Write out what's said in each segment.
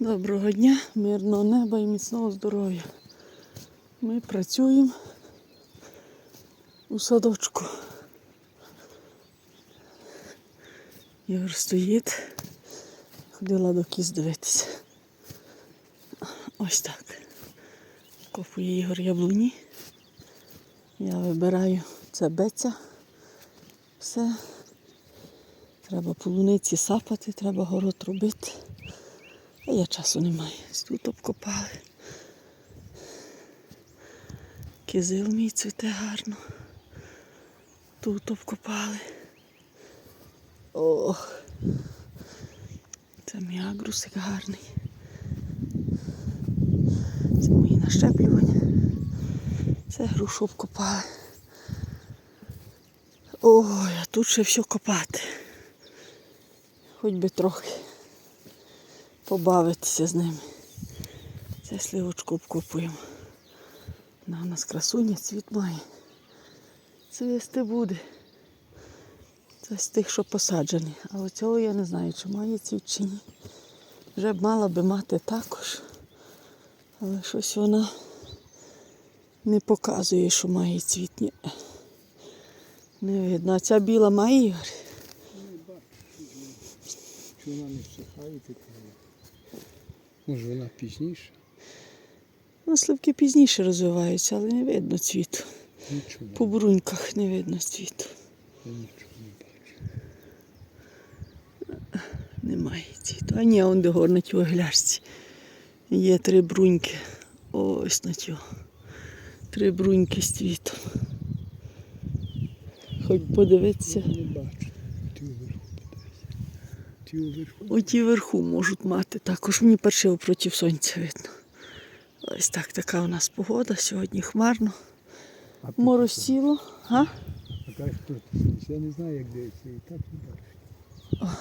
Доброго дня, мирного неба і міцного здоров'я. Ми працюємо у садочку. Ігор стоїть. Ходила до кіз дивитися. Ось так. Копує Ігор яблуні. Я вибираю це беця. Все. Треба полуниці сапати, треба город робити. Я часу немає. Тут обкопали. Кизил мій цвіте гарно. Тут обкопали. Ох. Це мій агрусик гарний. Це мої нащеплювання. Це грушу обкопали. Ой, а тут ще все копати. Хоч би трохи побавитися з ними. Це сливочку обкопуємо. Вона у нас красуня, цвіт має. Цвісти буде. Це з тих, що посаджені. А оцього я не знаю, чи має цвіт чи ні. Вже б мала би мати також. Але щось вона не показує, що має цвіт. Ні. Не видно. А ця біла має Ігор? Чи вона не всихає? Може вона пізніше? Ну, сливки пізніше розвиваються, але не видно цвіту. Нічого, По бруньках не видно цвіту. я нічого не бачу. Немає цвіту. А ні, он де гор на тій гляшці. Є три бруньки. Ось на тю. Три бруньки з цвітом. Хоч подивитися. Не бачу. Ті вверху подивися. Ті вверху. Оті вверху можуть мати. Також мені паршиво проти сонця видно. Ось так така у нас погода. Сьогодні хмарно. Моросіло. А? Я не знаю, як дивиться. І так не бачу.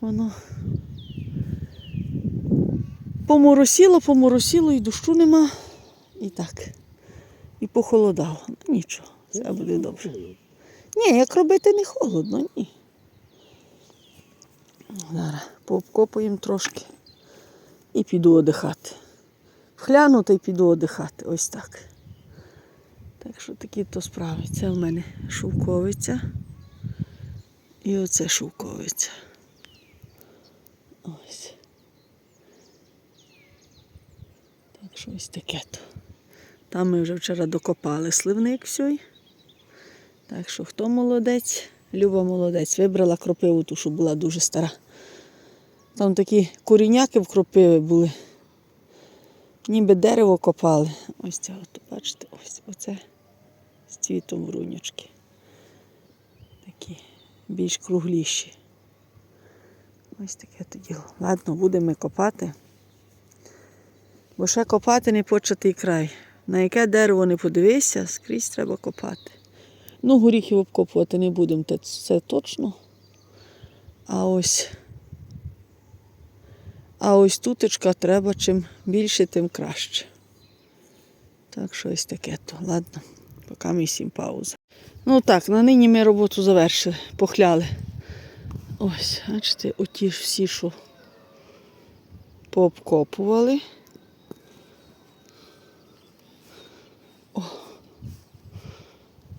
Воно поморосіло, поморосіло, і дощу нема. І так. І похолодало. Ну, нічого, все буде добре. Ні, як робити не холодно, ні. Зараз пообкопуємо трошки і піду одихати. Вхляну та й піду одихати. Ось так. Так що такі то справи. Це в мене шовковиця. І оце шовковиця. Ось. Так що ось таке то. Там ми вже вчора докопали сливник всій. Так що хто молодець? Люба молодець. Вибрала кропиву ту, що була дуже стара. Там такі коріняки в кропиви були. Ніби дерево копали. Ось це, от, бачите, ось оце з цвітом брунючки. Такі більш кругліші. Ось таке то діло. Ладно, будемо копати. Бо ще копати не початий край. На яке дерево не подивися, скрізь треба копати. Ну, горіхів обкопувати не будемо, це точно. А ось. А ось тутечка треба чим більше, тим краще. Так що ось таке то. Ладно, поки ми всім пауза. Ну так, на нині ми роботу завершили, похляли. Ось, бачите, оті ж всі, що пообкопували. О,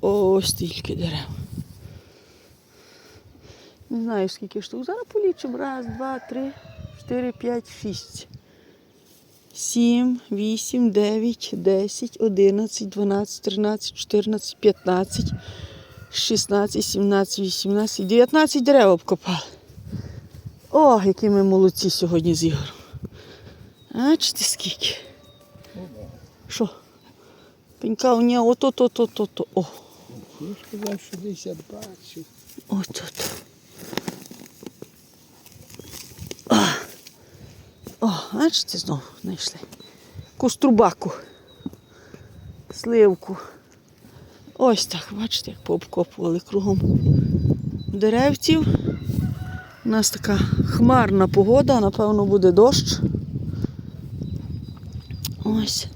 Ось стільки дерев. Не знаю, скільки штук. Зараз полічимо. Раз, два, три, чотири, п'ять, шість. Сім, вісім, дев'ять, десять, одинадцять, дванадцять, тринадцять, чотирнадцять, п'ятнадцять, шістнадцять, сімнадцять, вісімнадцять, дев'ятнадцять дерев обкопали. О, які ми молодці сьогодні з Ігорем. Бачите скільки? Що? Пенька у нього ото, то, то, то, то. О, бачу. от тут. А. О, бачите, знову знайшли. Кострубаку. Сливку. Ось так, бачите, як пообкопували кругом деревців. У нас така хмарна погода, напевно, буде дощ. Ось.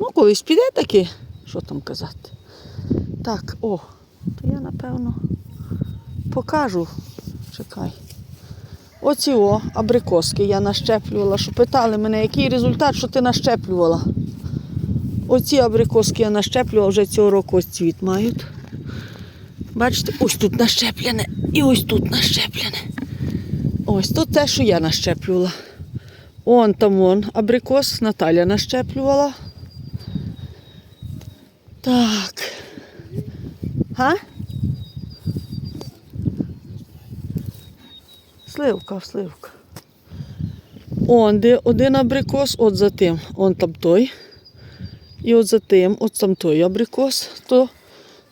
Ну, колись піде таки, що там казати. Так, о, то я напевно покажу. Чекай. Оці о, абрикоски я нащеплювала, що питали мене, який результат, що ти нащеплювала. Оці абрикоски я нащеплювала, вже цього року ось цвіт мають. Бачите, ось тут нащеплене і ось тут нащеплене. Ось то те, що я нащеплювала. Он там он абрикос Наталя нащеплювала. Так. Га? Сливка, сливка. Он де один абрикос, от за тим, он там той. І от за тим, от там той абрикос, то,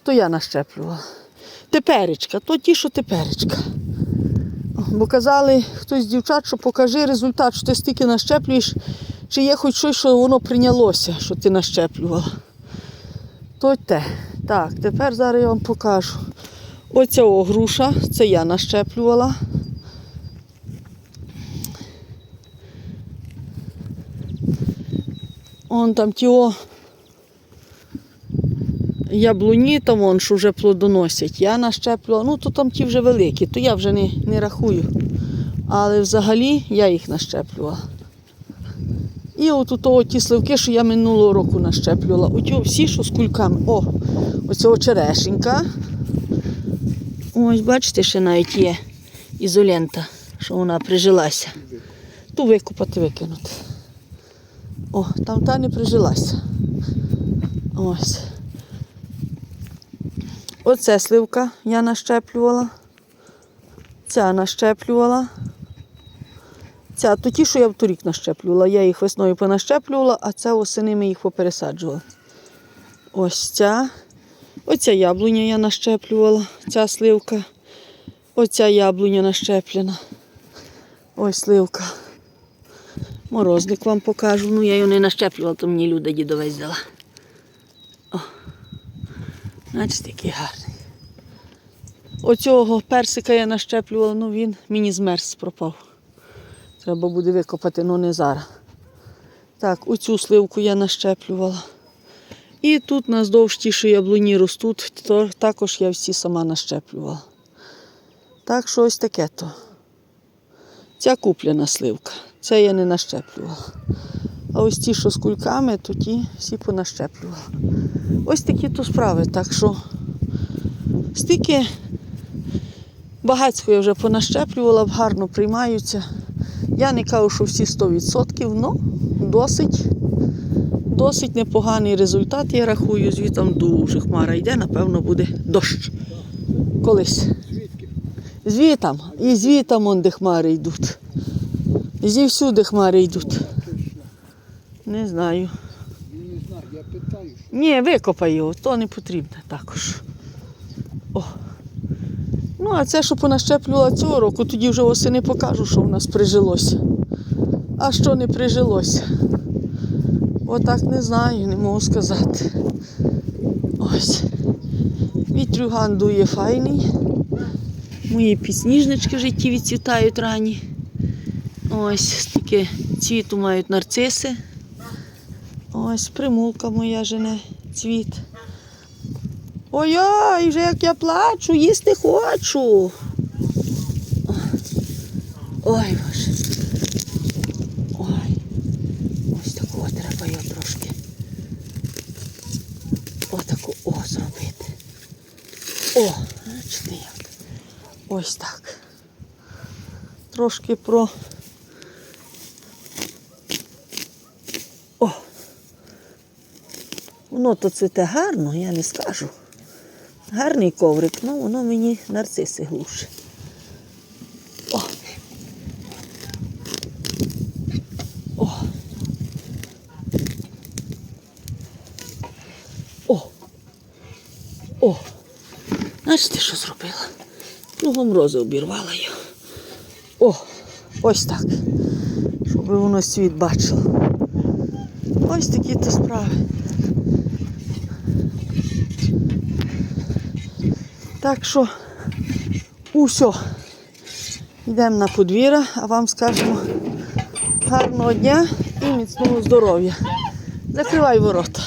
то я нащеплювала. Теперечка, то ті, що теперечка. Бо казали хтось з дівчат, що покажи результат, що ти стільки нащеплюєш, чи є хоч щось, що воно прийнялося, що ти нащеплювала. То те. Так, тепер зараз я вам покажу. Оця о, груша, це я нащеплювала. Он там ті яблуні, там вон, що вже плодоносять. Я нащеплювала, ну то там ті вже великі, то я вже не, не рахую. Але взагалі я їх нащеплювала. І от у того ті сливки, що я минулого року нащеплювала. Оті всі, що з кульками. О, оцього черешенька. Ось, бачите, ще навіть є ізолента, що вона прижилася. Ту викопати, викинути. О, там та не прижилася. Ось. Оце сливка я нащеплювала. Ця нащеплювала. Ця то ті, що я вторік нащеплювала. Я їх весною понащеплювала, а це осени ми їх попересаджували. Ось ця. Оця яблуня я нащеплювала, ця сливка. Оця яблуня нащеплена. Ось сливка. Морозник вам покажу. Ну, я його не нащеплювала, то мені люда дідовець взяла. О. Бачите, який гарний. Оцього персика я нащеплювала, ну він мені змерз пропав. Треба буде викопати, ну не зараз. Так, оцю сливку я нащеплювала. І тут наздовж ті, що яблуні ростуть, то також я всі сама нащеплювала. Так що ось таке то. Ця куплена сливка. Це я не нащеплювала. А ось ті, що з кульками, то ті всі понащеплювала. Ось такі то справи. Так що стільки багацько я вже понащеплювала, гарно приймаються. Я не кажу, що всі 100%, але досить, досить непоганий результат, я рахую, звітом дуже хмара йде, напевно, буде дощ. Колись. Звідки? Звітам. І звітам он, де хмари йдуть. Зівсюди хмари йдуть. Не знаю. Ні, викопай його, то не потрібно також. О. Ну, а це, що понащеплювала цього року, тоді вже восени покажу, що в нас прижилося. А що не прижилося? Отак не знаю, не можу сказати. Ось. Вітрюган дує файний. Мої підсніжнички в житті відцвітають рані. Ось таке цвіту мають нарциси. Ось примулка моя жене цвіт. Ой-ой, вже як я плачу, їсти хочу. Ой, боже. Ой. Ось такого треба його трошки. Отаку о зробити. О, бачите як. Ось так. Трошки про. Воно то цвіте гарно, я не скажу. Гарний коврик, ну воно мені нарциси глуше. О. О. О. О. Бачите, що зробила? Кругом рози обірвала його. О, ось так. Щоб воно світ бачило. Ось такі то справи. Так що усьо. Йдемо на подвір'я, а вам скажемо гарного дня і міцного здоров'я. Закривай ворота.